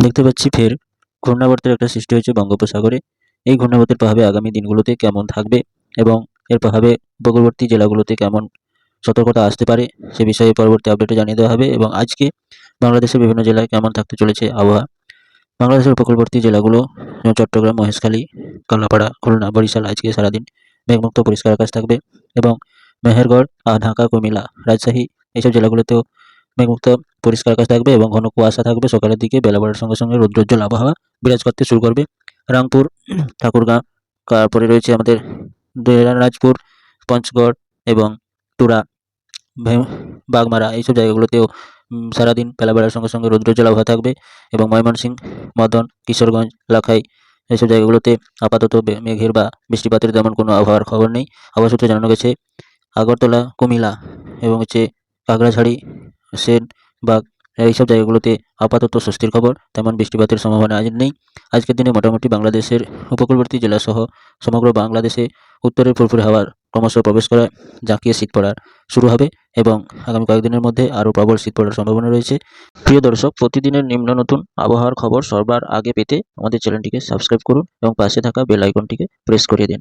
দেখতে পাচ্ছি ফের ঘূর্ণাবর্তের একটা সৃষ্টি হয়েছে বঙ্গোপসাগরে। এই ঘূর্ণাবর্তের প্রভাবে আগামী দিনগুলোতে কেমন থাকবে এবং এর প্রভাবে উপকূলবর্তী জেলাগুলোতে কেমন সতর্কতা আসতে পারে সে বিষয়ে পরবর্তী আপডেটে জানিয়ে দেওয়া হবে এবং আজকে বাংলাদেশের বিভিন্ন জেলায় কেমন থাকতে চলেছে আবহাওয়া। বাংলাদেশের উপকূলবর্তী জেলাগুলো চট্টগ্রাম, মহেশখালী, কালাপাড়া, খুলনা, বরিশাল আজকে সারাদিন মেঘমুক্ত পরিষ্কার আকাশ থাকবে এবং মেহেরগড় আর ঢাকা, কুমিল্লা, রাজশাহী এইসব জেলাগুলোতেও মেঘমুক্ত, পরিষ্কার আকাশ থাকবে এবং ঘন কুয়াশা থাকবে। সকালের দিকে বেলা বাড়ার সঙ্গে সঙ্গে রৌদ্রোজ্জ্বল আবহাওয়া বিরাজ করতে শুরু করবে। রামপুর, ঠাকুরগাঁ তারপরে রয়েছে আমাদের দিনাজপুর পঞ্চগড় এবং ভে- বাগমারা এইসব জায়গাগুলোতেও সারাদিন বেলা বাড়ার সঙ্গে সঙ্গে রৌদ্রোজ্জ্বল আবহাওয়া থাকবে এবং ময়মনসিংহ, মদন, কিশোরগঞ্জ, লাখাই এইসব জায়গাগুলোতে আপাতত মেঘের বা বৃষ্টিপাতের তেমন কোনো আবহাওয়ার খবর নেই। আবহাওয়া সূত্রে জানানো গেছে, আগরতলা, কুমিল্লা এবং হচ্ছে কাকড়াঝাড়ি সেনবাগ এইসব জায়গাগুলোতে আপাতত স্বস্তির খবর, তেমন বৃষ্টিপাতের সম্ভাবনা আজ নেই। আজকের দিনে মোটামুটি বাংলাদেশের উপকূলবর্তী জেলাসহ সমগ্র বাংলাদেশে উত্তরের ফুরফুরে হাওয়ার ক্রমশ প্রবেশ করায় জাঁকিয়ে শীত পড়ার শুরু হবে এবং আগামী কয়েকদিনের মধ্যে আরও প্রবল শীত পড়ার সম্ভাবনা রয়েছে। প্রিয় দর্শক, প্রতিদিনের নিম্ন নতুন আবহাওয়ার খবর সবার আগে পেতে আমাদের চ্যানেলটিকে সাবস্ক্রাইব করুন এবং পাশে থাকা বেল আইকনটিকে প্রেস করিয়ে দিন।